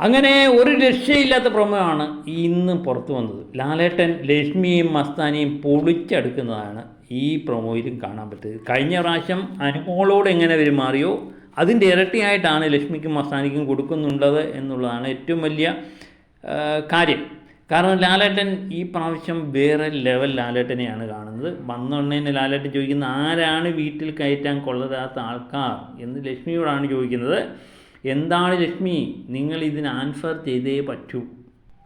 അങ്ങനെ ഒരു രക്ഷയില്ലാത്ത പ്രമേയമാണ് ഇന്ന് പുറത്തു വന്നത്. ലാലേട്ടൻ ലക്ഷ്മിയും മസ്താനിയും പൊളിച്ചെടുക്കുന്നതാണ് ഈ പ്രൊമോയിലും കാണാൻ പറ്റിയത്. കഴിഞ്ഞ പ്രാവശ്യം അനുമോളോട് എങ്ങനെ പെരുമാറിയോ അതിന്റെ ഇരട്ടിയായിട്ടാണ് ലക്ഷ്മിക്കും മസ്താനിക്കും കൊടുക്കുന്നുള്ളത് എന്നുള്ളതാണ് ഏറ്റവും വലിയ കാര്യം. കാരണം ലാലേട്ടൻ ഈ പ്രാവശ്യം വേറെ ലെവൽ ലാലേട്ടനെയാണ് കാണുന്നത്. വന്നുടനെ ലാലേട്ടൻ ചോദിക്കുന്നത് ആരാണ് വീട്ടിൽ കയറ്റാൻ കൊള്ളരാത്ത ആൾക്കാർ? എന്ന് ലക്ഷ്മിയോടാണ് ചോദിക്കുന്നത്. എന്താണ് ലക്ഷ്മി? നിങ്ങൾ ഇതിന് ആൻസർ ചെയ്തേ പറ്റൂ.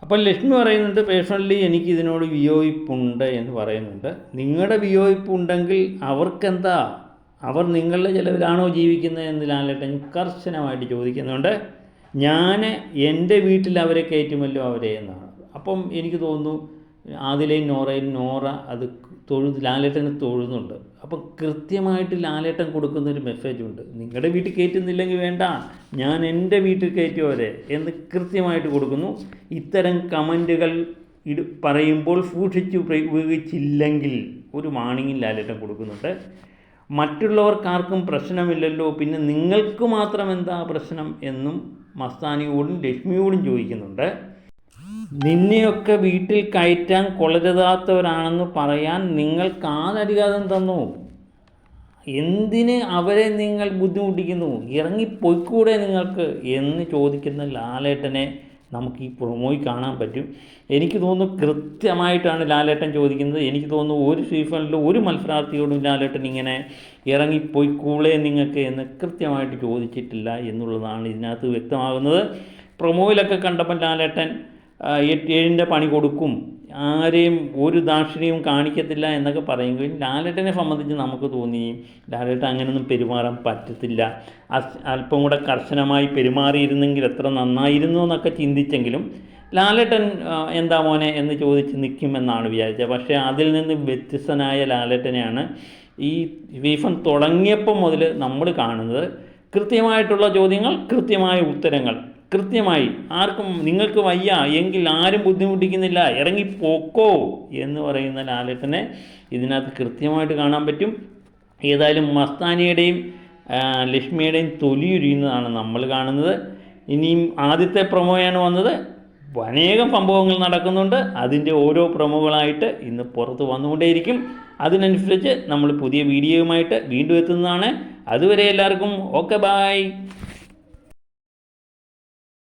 അപ്പോൾ ലക്ഷ്മി പറയുന്നുണ്ട് പേഴ്സണലി എനിക്ക് ഇതിനോട് വിയോജിപ്പുണ്ട് എന്ന് പറയുന്നുണ്ട്. നിങ്ങളുടെ വിയോജിപ്പുണ്ടെങ്കിൽ അവർക്കെന്താ? അവർ നിങ്ങളുടെ ചിലവിലാണോ ജീവിക്കുന്നത് എന്ന് ലാലേട്ടൻ കർശനമായിട്ട് ചോദിക്കുന്നുണ്ട്. ഞാൻ എന്റെ വീട്ടിൽ അവരെ കയറ്റുമല്ലോ അവരെ എന്നാണ്. അപ്പം എനിക്ക് തോന്നുന്നു ആദിലയും നോറയും നോറ അത് തൊഴുത് ലാലേട്ടനെ തൊഴുന്നുണ്ട്. അപ്പം കൃത്യമായിട്ട് ലാലേട്ടൻ കൊടുക്കുന്ന ഒരു മെസ്സേജ് ഉണ്ട്. നിങ്ങളുടെ വീട്ടിൽ കയറ്റുന്നില്ലെങ്കിൽ വേണ്ട. ഞാൻ എന്റെ വീട്ടിൽ കയറ്റിയവരെ എന്ന് കൃത്യമായിട്ട് കൊടുക്കുന്നു. ഇത്തരം കമന്റുകൾ ഇട് പറയുമ്പോൾ സൂക്ഷിച്ച് ഉപയോഗിച്ചില്ലെങ്കിൽ ഒരു വാണിങ്ങിൽ ലാലേട്ടൻ കൊടുക്കുന്നുണ്ട്. മറ്റുള്ളവർക്കാർക്കും പ്രശ്നമില്ലല്ലോ. പിന്നെ നിങ്ങൾക്ക് മാത്രം എന്താ പ്രശ്നം എന്നും മസ്താനിയോടും ലക്ഷ്മിയോടും ചോദിക്കുന്നുണ്ട്. നിന്നെയൊക്കെ വീട്ടിൽ കയറ്റാൻ കൊളരുതാത്തവരാണെന്ന് പറയാൻ നിങ്ങൾ കാതരികാതം തന്നു. എന്തിന് അവരെ നിങ്ങൾ ബുദ്ധിമുട്ടിക്കുന്നു? ഇറങ്ങിപ്പോയിക്കൂടെ നിങ്ങൾക്ക് എന്ന് ചോദിക്കുന്ന ലാലേട്ടനെ നമുക്ക് ഈ പ്രൊമോയിൽ കാണാൻ പറ്റും. എനിക്ക് തോന്നുന്നു കൃത്യമായിട്ടാണ് ലാലേട്ടൻ ചോദിക്കുന്നത്. എനിക്ക് തോന്നുന്നു ഒരു സീസണിലും ഒരു മത്സരാർത്ഥിയോടും ലാലേട്ടൻ ഇങ്ങനെ ഇറങ്ങിപ്പോയിക്കൂളേ നിങ്ങൾക്ക് എന്ന് കൃത്യമായിട്ട് ചോദിച്ചിട്ടില്ല എന്നുള്ളതാണ് ഇതിനകത്ത് വ്യക്തമാകുന്നത്. പ്രൊമോയിലൊക്കെ കണ്ടപ്പോൾ ലാലേട്ടൻ ഏഴിന്റെ പണി കൊടുക്കും. ആരെയും ഒരു ദാക്ഷിണ്യവും കാണിക്കത്തില്ല എന്നൊക്കെ പറയുമെങ്കിലും ലാലേട്ടനെ സംബന്ധിച്ച് നമുക്ക് തോന്നി ലാലേട്ടൻ അങ്ങനെയൊന്നും പെരുമാറാൻ പറ്റത്തില്ല. അല്പം കൂടെ കർശനമായി പെരുമാറിയിരുന്നെങ്കിൽ എത്ര നന്നായിരുന്നു എന്നൊക്കെ ചിന്തിച്ചെങ്കിലും ലാലേട്ടൻ എന്താ മോനെ എന്ന് ചോദിച്ച് നിൽക്കുമെന്നാണ് വിചാരിച്ചത്. പക്ഷേ അതിൽ നിന്ന് വ്യത്യസ്തനായ ലാലേട്ടനെയാണ് ഈ വീഫൻ തുടങ്ങിയപ്പോൾ മുതൽ നമ്മൾ കാണുന്നത്. കൃത്യമായിട്ടുള്ള ചോദ്യങ്ങൾ കൃത്യമായ ഉത്തരങ്ങൾ. കൃത്യമായി ആർക്കും നിങ്ങൾക്ക് വയ്യ എങ്കിൽ ആരും ബുദ്ധിമുട്ടിക്കുന്നില്ല ഇറങ്ങിപ്പോക്കോ എന്ന് പറയുന്ന ലാലേട്ടനെ ഇതിനകത്ത് കൃത്യമായിട്ട് കാണാൻ പറ്റും. ഏതായാലും മസ്താനിയുടെയും ലക്ഷ്മിയുടെയും തൊലിയുരിയുന്നതാണ് നമ്മൾ കാണുന്നത്. ഇനിയും ആദ്യത്തെ പ്രൊമോയാണ് വന്നത്. അനേകം സംഭവങ്ങൾ നടക്കുന്നുണ്ട്. അതിന്റെ ഓരോ പ്രൊമോകളായിട്ട് ഇന്ന് പുറത്ത് വന്നുകൊണ്ടേയിരിക്കും. അതിനനുസരിച്ച് നമ്മൾ പുതിയ വീഡിയോയുമായിട്ട് വീണ്ടും എത്തുന്നതാണ്. അതുവരെ എല്ലാവർക്കും ഓക്കെ ബായ്